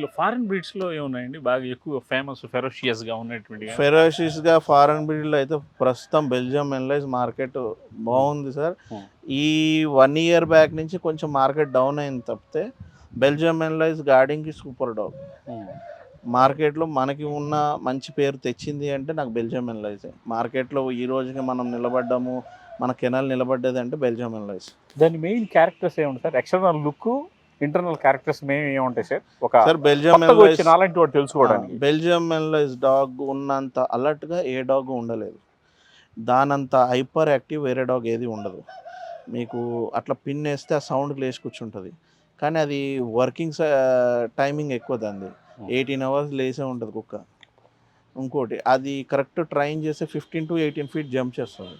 దీంట్లో ఫారెన్ బ్రీడ్స్లో ఏమున్నాయండి? బాగా ఎక్కువ ఫేమస్ ఫెరోషియస్గా ఉన్నటువంటి ఫెరోషిస్గా ఫారెన్ బ్రీడ్లో అయితే ప్రస్తుతం బెల్జియం ఎన్లైజ్ మార్కెట్ బాగుంది సార్. ఈ వన్ ఇయర్ బ్యాక్ నుంచి కొంచెం మార్కెట్ డౌన్ అయింది తప్పితే బెల్జియం ఎన్లైజ్ గార్డింగ్కి సూపర్ డాగ్ మార్కెట్లో మనకి ఉన్న మంచి పేరు తెచ్చింది అంటే నాకు బెల్జియం ఎన్లైజ్ మార్కెట్లో ఈ రోజుకి మనం నిలబడ్డాము మన కెనాల్ నిలబడ్డది అంటే బెల్జియం ఎన్లైజ్ దాని మెయిన్ క్యారెక్టర్స్ ఏముంటాయి sir? External look internal characters మేము ఏముంటాయి సార్? ఒక సార్ బెల్జియం కొత్తగా ఎన్లైజ్ వచ్చిన అలాంటి వాడు తెలుసుకోవడానికి బెల్జియం డాగ్ ఉన్నంత అలర్ట్గా ఏ డాగ్ ఉండలేదు. దానంత హైపర్ యాక్టివ్ వేరే డాగ్ ఏది ఉండదు. మీకు అట్లా పిన్ వేస్తే ఆ సౌండ్కి లేచి కూర్చుంటుంది. కానీ అది వర్కింగ్ టైమింగ్ ఎక్కువ దాన్ని ఎయిటీన్ అవర్స్ లేసే ఉంటుంది కుక్క. ఇంకోటి అది కరెక్ట్ ట్రైన్ చేస్తే fifteen to eighteen feet jump చేస్తుంది.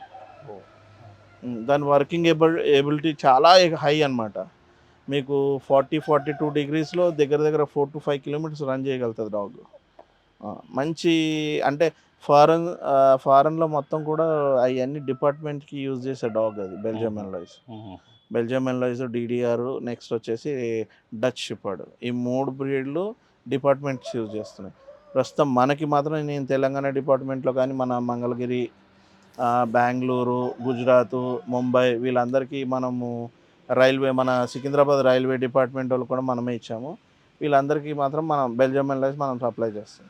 దాని వర్కింగ్ ఏబిలిటీ చాలా హై అన్నమాట. మీకు ఫార్టీ ఫార్టీ టూ డిగ్రీస్లో దగ్గర దగ్గర four to five kilometres run చేయగలుగుతుంది డాగ్. మంచి అంటే ఫారెన్ ఫారెన్లో మొత్తం కూడా అవన్నీ డిపార్ట్మెంట్కి యూజ్ చేసే డాగ్ అది బెల్జియం ఎన్లైజ్ బెల్జియం ఎన్లైజ్ డిడిఆర్ నెక్స్ట్ వచ్చేసి డచ్ షిపర్డ్. ఈ మూడు బ్రీడ్లు డిపార్ట్మెంట్స్ యూజ్ చేస్తున్నాయి. ప్రస్తుతం మనకి మాత్రం నేను తెలంగాణ డిపార్ట్మెంట్లో కానీ మన మంగళగిరి బెంగళూరు గుజరాత్ ముంబై వీళ్ళందరికీ మనము రైల్వే మన సికింద్రాబాద్ రైల్వే డిపార్ట్మెంట్ వాళ్ళు కూడా మనమే ఇచ్చాము. వీళ్ళందరికీ మాత్రం మనం బెల్జియం ఎన్లైజ్ మనం సప్లై చేస్తాం.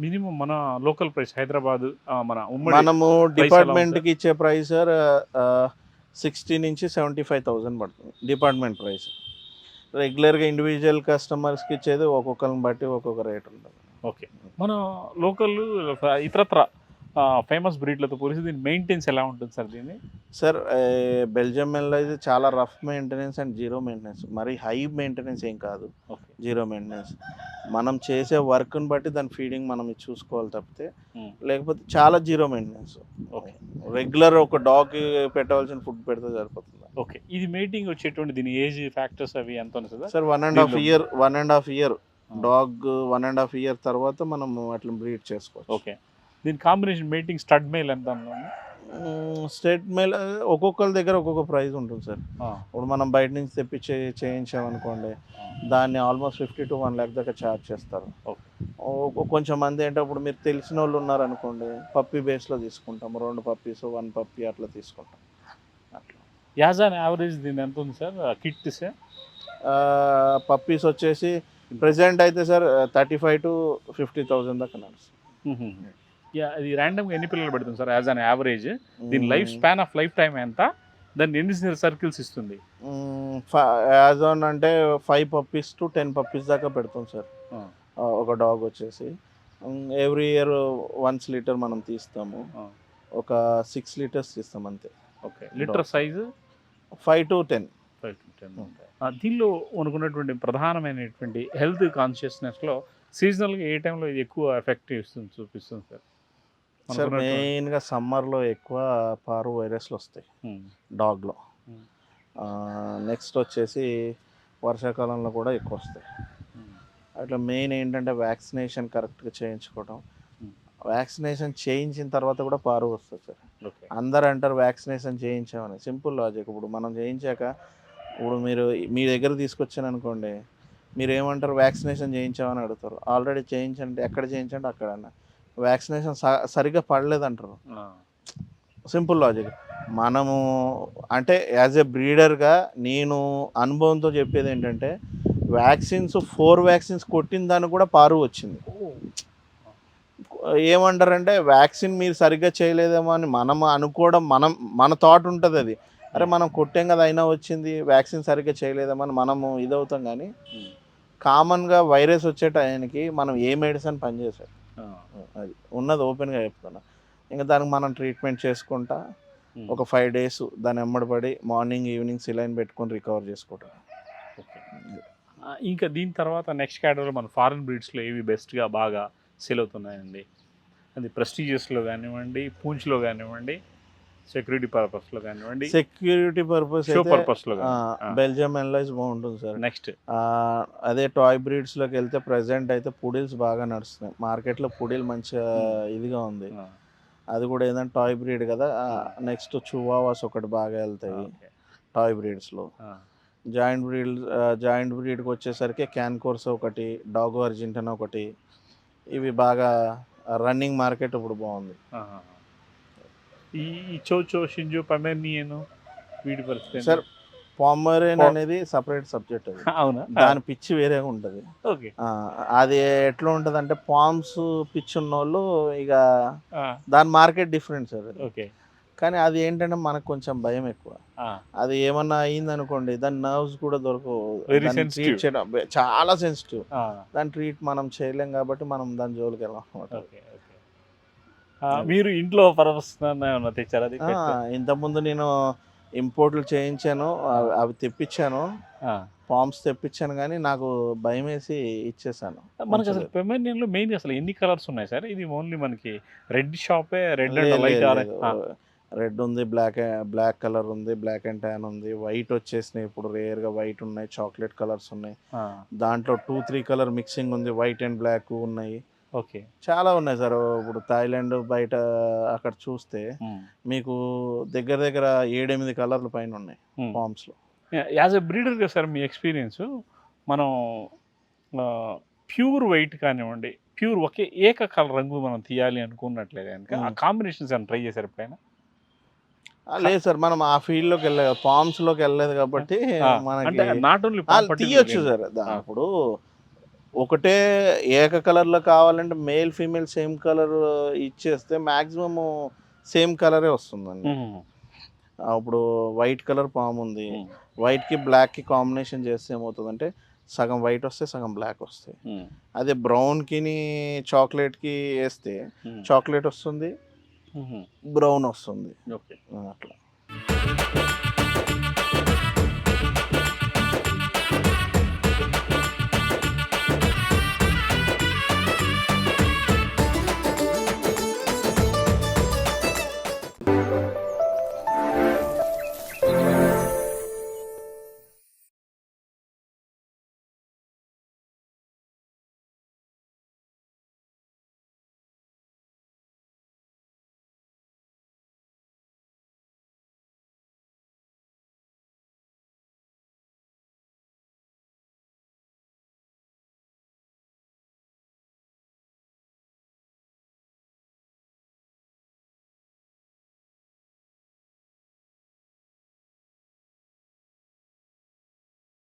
మినిమం మన లోకల్ ప్రైస్ హైదరాబాద్ మన మనము డిపార్ట్మెంట్కి ఇచ్చే ప్రైస్ సార్ సిక్స్టీ నుంచి సెవెంటీ ఫైవ్ థౌజండ్ పడుతుంది డిపార్ట్మెంట్ ప్రైస్. రెగ్యులర్గా ఇండివిజువల్ కస్టమర్స్కి ఇచ్చేది ఒక్కొక్కరిని బట్టి ఒక్కొక్క రేట్ ఉంటుంది. ఓకే. మన లోకల్ ఇతరత్ర ఫేమస్ బ్రీడ్లతో పోలిసి దీని మెయింటెన్స్ ఎలా ఉంటుంది సార్ దీన్ని సార్ బెల్జియం మెల్ అయితే చాలా rough maintenance and zero maintenance మరి హై మెయింటెనెన్స్ ఏం కాదు. ఓకే. జీరో మెయింటెనెన్స్ మనం చేసే వర్క్ని బట్టి దాని ఫీడింగ్ మనం చూసుకోవాలి తప్పితే Hmm. లేకపోతే చాలా జీరో మెయింటెనెన్స్ ఓకే. రెగ్యులర్ ఒక డాగ్కి పెట్టవలసిన ఫుడ్ పెడితే సరిపోతుంది? ఓకే. ఇది మీటింగ్ వచ్చేటువంటి దీని ఏజ్ ఫ్యాక్టర్స్ అవి ఎంత ఉంది sir? One and half year one and half year. Dog one and half year తర్వాత మనం అట్లా బ్రీడ్ చేసుకోవచ్చు. ఓకే. దీని కాంబినేషన్ మీటింగ్ స్టడ్ మేల్ ఎంత? స్టేట్ మేల్ ఒక్కొక్కరి దగ్గర ఒక్కొక్క ప్రైస్ ఉంటుంది సార్. ఇప్పుడు మనం బయట నుంచి తెప్పించి చేయించామనుకోండి దాన్ని almost fifty to one lakh దాకా ఛార్జ్ చేస్తారు. కొంచెం మంది ఏంటో ఇప్పుడు మీరు తెలిసిన వాళ్ళు ఉన్నారనుకోండి పప్పీ బేస్లో తీసుకుంటాం రెండు పప్పీస్ వన్ పప్పీ అట్లా తీసుకుంటాం. అట్లా. యాజ్ అన్ యావరేజ్ దీని ఎంత ఉంది సార్? కిట్స్ పప్పీస్ వచ్చేసి ప్రెసెంట్ అయితే sir thirty five to fifty thousand దాకా నడుస్తుంది. ఇది ర్యాండమ్గా ఎన్ని పిల్లలు పెడుతుంది సార్? యాజ్ అన్ యావరేజ్ దీని life span of life time ఎంత? దాన్ని ఎన్ని సర్కిల్స్ ఇస్తుంది. యాజ్ ఆన్ అంటే five puppies to ten puppies దాకా పెడతాం సార్. ఒక డాగ్ వచ్చేసి. ఎవ్రీ ఇయర్ వన్స్ లీటర్ మనం తీస్తాము. ఒక సిక్స్ లీటర్స్ తీస్తాం అంతే. Okay. Litre size five to ten five to ten దీనిలో అనుకున్నటువంటి ప్రధానమైనటువంటి హెల్త్ కాన్షియస్నెస్లో సీజనల్గా ఏ టైంలో ఇది ఎక్కువ ఎఫెక్ట్ ఇస్తుంది చూపిస్తుంది సార్? సార్ మెయిన్గా సమ్మర్లో ఎక్కువ పారు వైరస్లు వస్తాయి. డాగ్లో. నెక్స్ట్ వచ్చేసి వర్షాకాలంలో కూడా ఎక్కువ వస్తాయి. అట్లా మెయిన్ ఏంటంటే వ్యాక్సినేషన్ కరెక్ట్గా చేయించుకోవడం. వ్యాక్సినేషన్ చేయించిన తర్వాత కూడా పారు వస్తుంది సార్. అందరు అంటారు వ్యాక్సినేషన్ చేయించామని. Simple logic. ఇప్పుడు మనం చేయించాక ఇప్పుడు మీరు మీ దగ్గర తీసుకొచ్చాను అనుకోండి మీరు ఏమంటారు? వ్యాక్సినేషన్ చేయించామని అడుగుతారు. ఆల్రెడీ చేయించండి. ఎక్కడ చేయించండి? అక్కడ వ్యాక్సినేషన్ సరిగ్గా పడలేదంటారు. Simple logic. మనము అంటే యాజ్ ఎ బ్రీడర్గా నేను అనుభవంతో చెప్పేది ఏంటంటే వ్యాక్సిన్స్ ఫోర్ వ్యాక్సిన్స్ కొట్టిన దానికి కూడా పారు వచ్చింది. ఏమంటారంటే వ్యాక్సిన్ మీరు సరిగ్గా చేయలేదేమో అని మనం అనుకోవడం మనం మన థాట్ ఉంటుంది అది. అరే మనం కొట్టాం కదా అయినా వచ్చింది వ్యాక్సిన్ సరిగ్గా చేయలేదేమో అని మనము ఇదవుతాం కానీ కామన్గా వైరస్ వచ్చే టైంకి మనం ఏ మెడిసిన్ పనిచేసాడు అది ఉన్నది ఓపెన్గా చెప్తున్నా. ఇంకా దానికి మనం ట్రీట్మెంట్ చేసుకుంటా ఒక ఫైవ్ డేస్ దాని ఎమ్మడిపడి మార్నింగ్ ఈవినింగ్ సిలైన్ పెట్టుకొని రికవర్ చేసుకుంటాం. ఇంకా దీని తర్వాత నెక్స్ట్ కేటగిరీలో మన ఫారెన్ బ్రీడ్స్లో ఏవి బెస్ట్గా బాగా సేల్ అవుతున్నాయండి? అది ప్రెస్టీజియస్లో కానివ్వండి పూంచ్లో కానివ్వండి సెక్యూరిటీ పర్పస్లో కానివ్వండి. సెక్యూరిటీ పర్పస్ షో పర్పస్లో బెల్జియం ఎన్లైజ్ బాగుంటుంది సార్. నెక్స్ట్ అదే టాయ్ బ్రీడ్స్లోకి వెళ్తే ప్రజెంట్ అయితే పుడిల్స్ బాగా నడుస్తున్నాయి. మార్కెట్లో పుడిల్ మంచిగా ఇదిగా ఉంది. అది కూడా ఏంటంటే టాయ్ బ్రీడ్ కదా నెక్స్ట్ చువావాస్ ఒకటి బాగా వెళ్తాయి టాయ్ బ్రీడ్స్లో జాయింట్ బ్రీడ్ జాయింట్ బ్రీడ్కి వచ్చేసరికి క్యాన్ కోర్స్ ఒకటి డాగ్ అర్జెంటన్ ఒకటి. ఇవి బాగా రన్నింగ్ మార్కెట్ ఇప్పుడు బాగుంది. ఈ చోచో షింజు పమెర్నియన్ వీటి పరిస్థితి సార్ పామరేన్ అనేది సపరేట్ సబ్జెక్ట్ అది. అవునా? దాని పిచ్చి వేరేగా ఉంటుంది. ఓకే. అది ఎట్లా ఉంటుంది అంటే పామ్స్ పిచ్ ఉన్న వాళ్ళు ఇక దాని మార్కెట్ డిఫరెంట్ సార్. ఓకే. కానీ అది ఏంటంటే మనకు కొంచెం భయం ఎక్కువ. అది ఏమన్నా అయింది అనుకోండి దాని నర్వ్స్ కూడా దొరకవు. చాలా సెన్సిటివ్ దాన్ని ట్రీట్ మనం చేయలేం కాబట్టి మనం దాని జోలికి వెళ్ళాం అనమాట. మీరు ఇంట్లో ఏమన్నా తెచ్చారా? అది? ఇంతకుముందు నేను ఇంపోర్ట్లు చేయించాను అవి- తెప్పించాను ఆ. పామ్స్ తెప్పించాను కానీ నాకు భయం వేసి ఇచ్చేసాను మనకి అసలు ఉంచలేదు. పెమెర్నియన్లో మెయిన్ అసలు ఎన్ని కలర్స్ ఉన్నాయి సార్? ఇది ఓన్లీ మనకి రెడ్ షాపే రెడ్ అండ్ లైట్ రెడ్ ఉంది బ్లాక్ బ్లాక్ కలర్ ఉంది బ్లాక్ అండ్ ట్యాన్ ఉంది వైట్ వచ్చేసినాయి ఇప్పుడు రేర్గా వైట్ ఉన్నాయి చాక్లెట్ కలర్స్ ఉన్నాయి. దాంట్లో టూ త్రీ కలర్ మిక్సింగ్ ఉంది వైట్ అండ్ బ్లాక్ ఉన్నాయి. ఓకే. చాలా ఉన్నాయి సార్. ఇప్పుడు థాయిలాండ్ బయట అక్కడ చూస్తే మీకు దగ్గర దగ్గర ఏడెనిమిది కలర్ల పైన ఉన్నాయి ఫామ్స్లో యాజ్ ఎ బ్రీడర్గా సార్ మీ ఎక్స్పీరియన్స్ మనం ప్యూర్ వైట్ కానివ్వండి ప్యూర్ ఒకే ఏక కలర్ రంగు మనం తీయాలి అనుకున్నట్లయితే కనుక ఆ. కాంబినేషన్స్ ఏమైనా ట్రై చేశారు ఎప్పుడైనా? లేదు సార్. మనం ఆ ఫీల్డ్లోకి వెళ్ళలేదు ఫార్మ్స్లోకి వెళ్ళలేదు కాబట్టి మనకి నాట్ ఓన్లీ తీయొచ్చు సార్. ఇప్పుడు ఒకటే ఏక కలర్లో కావాలంటే మేల్ ఫీమేల్ సేమ్ కలర్ ఇచ్చేస్తే మాక్సిమం సేమ్ కలరే వస్తుందండి. ఇప్పుడు వైట్ కలర్ పామ్ ఉంది. వైట్కి బ్లాక్కి కాంబినేషన్ చేస్తే ఏమవుతుందంటే సగం వైట్ వస్తే సగం బ్లాక్ వస్తాయి. అదే బ్రౌన్ కిని చాక్లెట్కి వేస్తే చాక్లెట్ వస్తుంది బ్రౌన్ వస్తుంది. అట్లా.